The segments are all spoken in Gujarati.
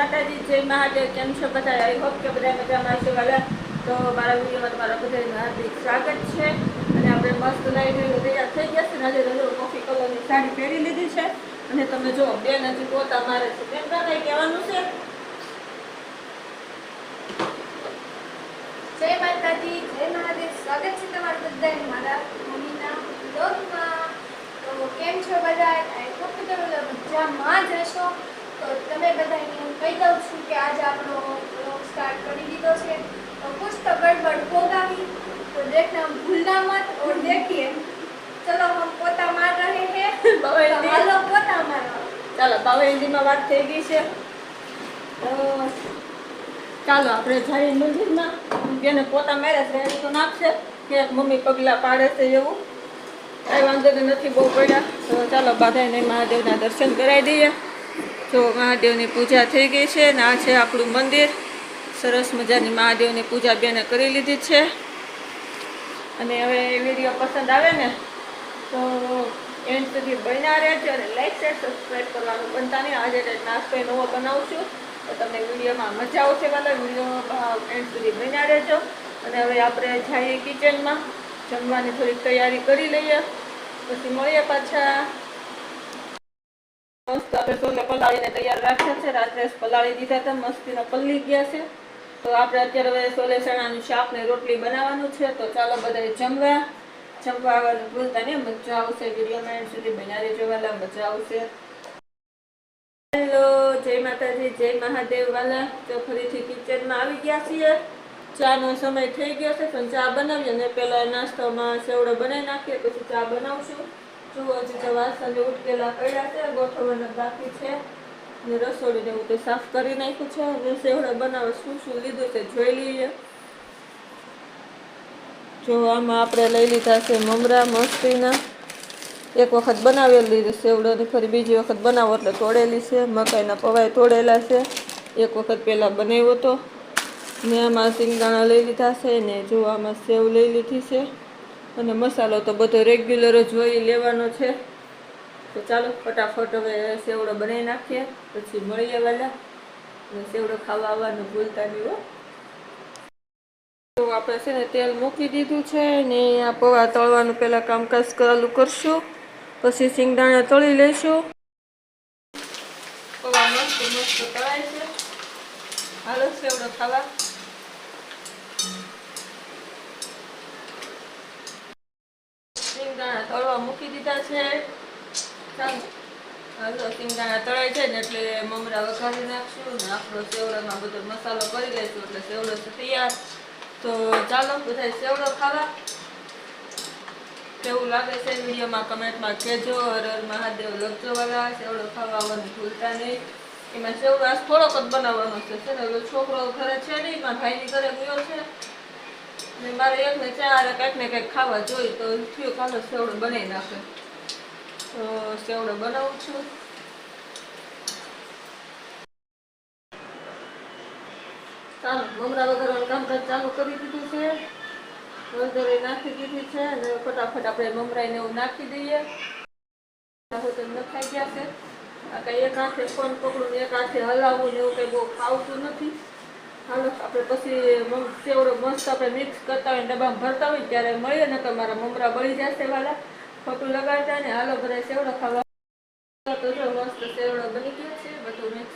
માતાજી, જય મહાદેવ, કેમ છો બધા? આઈ હોપ કે બધા મજામાં હશો. વાલા તો મારા વિડીયોમાં તમારા બધાનું હાર્દિક સ્વાગત છે. અને આપણે મસ્ત ગયું તૈયાર થઈ ગયા છે આજે રજો કોફી કલરની સાડી પહેરી લીધી છે. અને તમે જો બેન હજી પોતા મારે છે. બેન કાંઈ કહેવાનું છે? જય માતાજી, જય મહાદેવ. સ્વાગત છે તમારું બધાને. મારા મમ્મીના બ્લોગમાં તો કેમ છો બધા? આઈ હોપ કે તમે મજામાં જ હશો. ચાલો બાવેલીમાં વાત થઈ ગઈ છે. ચાલો, આપણે જઈએ મંદિરમાં. બેને પોતા મેરેજ એની તો નાખશે કે મમ્મી પગલાં પાડે છે એવું. કાંઈ વાંધો નથી, બહુ પડ્યા. તો ચાલો બધાને મહાદેવના દર્શન કરાવી દઈએ. જો મહાદેવની પૂજા થઈ ગઈ છે ને આ છે આપણું મંદિર. સરસ મજાની મહાદેવની પૂજા બેને કરી લીધી છે. અને હવે વીડિયો પસંદ આવે ને એન્ડ સુધી બન્યા રહેજો અને લાઈક શેર સબસ્ક્રાઈબ કરવાનું બનતા નહીં. આજે નાસ્તો નવો બનાવું છું. તો તમને વિડીયોમાં મજા આવશે વાલા. વીડિયો એન્ડ સુધી બન્યા રહેજો. અને હવે આપણે જઈએ કિચનમાં જમવાની થોડીક તૈયારી કરી લઈએ. પછી મળીએ પાછા. મસ્ત આપણે સોને પલાળીને તૈયાર રાખ્યા છે. રાત્રે પલાળી દીધા હતા. મસ્તીના પલ્લી ગયા છે. તો આપણે અત્યારે હવે સોલે ચણાનું શાક ને રોટલી બનાવવાનું છે. તો ચાલો બધા જમવા. આવવાનું ભૂલતા નહીં મજા આવશે વિડીયોમાં એન્ડ સુધી બન્યા રહેજો, વાલા મજા આવશે. હેલો, જય માતાજી, જય મહાદેવ, વાલા. તો ફરીથી કિચનમાં આવી ગયા છીએ. ચાનો સમય થઈ ગયો છે, પણ ચા બનાવીએ ને પેલા નાસ્તામાં સેવડો બનાવી નાખીએ, પછી ચા બનાવશું. જુઓ તો વાસણ ઉટકેલા પડ્યા છે, ગોઠવવાના બાકી છે. ને રસોડી ને એવું તો સાફ કરી નાખ્યું છે. હવે સેવડો બનાવવા શું શું લીધું છે, જોઈ લઈએ. જો આમાં આપણે લઈ લીધા છે મમરા, મસ્તીના. એક વખત બનાવેલી છે સેવડો ને ફરી બીજી વખત બનાવો એટલે તોડેલી છે. મકાઈના પવાય તોડેલા છે. એક વખત પહેલાં બનાવ્યો હતો ને આમાં સિંગદાણા લઈ લીધા છે ને જો આમાં સેવ લઈ લીધી છે. અને મસાલો તો બધો રેગ્યુલર જ હોય લેવાનો છે. તો ચાલો ફટાફટ હવે સેવડો બનાવી નાખીએ. પછી મળીએ વાલા. અને સેવડો ખાવા આવવાનું ભૂલતા નહીં હો. તો આપણે છે ને તેલ મૂકી દીધું છે ને આ પૌવા તળવાનું પહેલાં કામકાજ ચાલુ કરશું. પછી સિંગદાણા તળી લઈશું. તળવા મૂકી દીધા છે. હાલો સિંગદાણા તળાય છે ને એટલે મમરા વઘારી નાખશું ને આપણો સેવડામાં બધો મસાલો કરી લઈશું એટલે સેવડો તૈયાર. તો ચાલો બધા સેવડો ખાવા. કેવું લાગે છે વિડીયોમાં કમેન્ટમાં કહેજો. હર હર મહાદેવ લગજોવાળા સેવડો ખાવા આવવાનું ભૂલતા નહીં. એમાં સેવડો આજ થોડોક જ બનાવવાનો છે. છે ને, ઓલો છોકરો ઘરે છે નહીં, મારા ભાઈની ઘરે ગયો છે. ને મારે એકને ચાર કંઈક ને કંઈક ખાવા જોઈએ, તો થયું કાલો સેવડો બનાવી નાખે. તો સેવડો બનાવું છું. ચાલો, મમરા વગરનું કામકાજ ચાલુ કરી દીધું છે. હળદરે નાખી દીધી છે અને ફટાફટ આપણે મમરાઈને એવું નાખી દઈએ. નખાઈ ગયા છે. આ કંઈ એક હાથે ફોન પકડું એક હાથે હલાવવું ને એવું કંઈ બહુ ફાવતું નથી. હાલો, આપણે પછી સેવડો મસ્ત આપણે મિક્સ કરતા હોય ડબ્બામાં ભરતા હોય ત્યારે મળીએ ને તો મારા મમરા બળી જશે વાલા. ખોટું લગાડતા ને હાલો બધા સેવડો ખાવા. તો જો મસ્ત સેવડો બની ગયો છે, બધું મિક્સ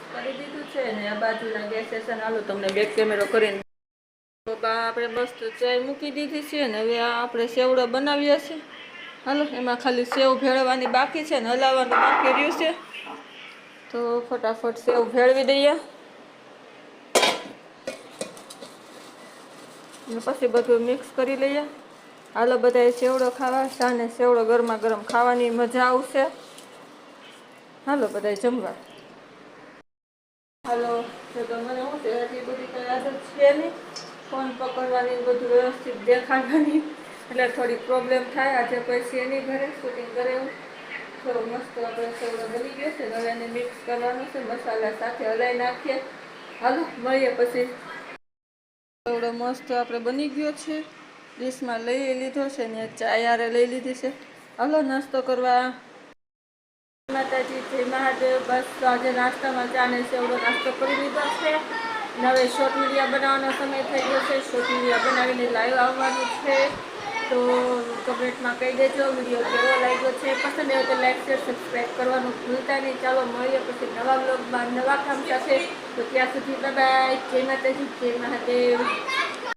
છે હાલો તમને બેક કેમેરો કરીને તો બા આપણે મસ્ત ચાય મૂકી દીધી છે ને હવે આપણે સેવડો બનાવીએ છીએ હાલો, એમાં ખાલી સેવ ભેળવાની બાકી છે ને હલાવવાનું બાકી રહ્યું છે. તો ફટાફટ સેવ ભેળવી દઈએ. પછી બધું મિક્સ કરી લઈએ. હાલો, બધાએ સેવડો ખાવા સાને સેવડો ગરમા ગરમ ખાવાની મજા આવશે. હાલો, બધાએ જમવા. હાલો, તો તમને હું એટલી બધી કઈ આદત છે નહીં. ફોન પકડવાની બધું વ્યવસ્થિત દેખાડવાની એટલે થોડી પ્રોબ્લેમ થાય. આજે કોઈ છે નહીં ઘરે શૂટિંગ કરે એવું. થોડો મસ્ત આપણે સૌડો બની ગયો છે. હવે એને મિક્સ કરવાનું છે. મસાલા સાથે હલાવી નાખીએ. હાલો, મળીએ પછી. સૌડો મસ્ત આપણે બની ગયો છે. ડીશમાં લઈ લીધો છે ને ચા યારે લઈ લીધી છે. હાલો, નાસ્તો કરવા. માતાજી, જય મહાદેવ. બસ આજે નાસ્તામાં ચા ને સેવડો નાસ્તો કરી લીધો છે. નવે શોર્ટ મીડિયા બનાવવાનો સમય થઈ ગયો છે. શોર્ટ મીડિયા બનાવીને લાઈવ આવવાનું છે. તો કમેન્ટમાં કહી દેજો વીડિયો કેવો લાગ્યો છે. પસંદ આવ્યો તો લાઈક શેર સબસ્ક્રાઈબ કરવાનું ભૂલતા નહીં. ચાલો, મળીએ પછી નવા બ્લોગમાં નવા કામ સાથે. તો ત્યાં સુધી બાય જય માતાજી, જય મહાદેવ.